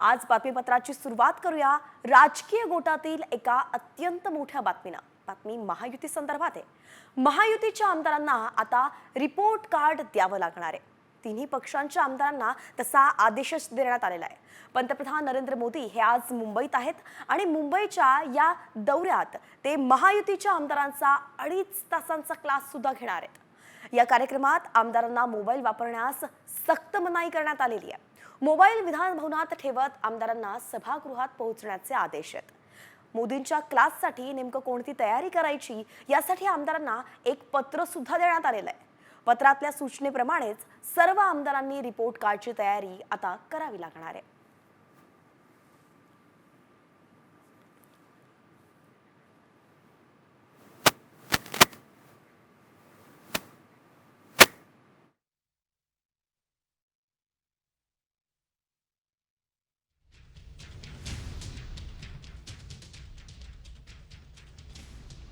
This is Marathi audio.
आज बातमीपत्राची सुरुवात करूया राजकीय गोटातील एका अत्यंत मोठ्या बातमीनं. बातमी महायुती संदर्भात आहे. महायुतीच्या आमदारांना आता रिपोर्ट कार्ड द्यावं लागणार आहे. तिन्ही पक्षांच्या आमदारांना तसा आदेशच देण्यात आलेला आहे. पंतप्रधान नरेंद्र मोदी हे आज मुंबईत आहेत आणि मुंबईच्या या दौऱ्यात ते महायुतीच्या आमदारांचा अडीच तासांचा क्लास सुद्धा घेणार आहेत. या कार्यक्रमात आमदारांना मोबाईल वापरण्यास सक्त मनाई करण्यात आलेली आहे. मोबाईल विधान भवनात ठेवत आमदारांना सभागृहात पोहोचण्याचे आदेश आहेत. मोदींच्या क्लाससाठी नेमकं कोणती तयारी करायची यासाठी आमदारांना एक पत्र सुद्धा देण्यात आलेलं आहे. पत्रातल्या सूचनेप्रमाणेच सर्व आमदारांनी रिपोर्ट कार्डची तयारी आता करावी लागणार आहे.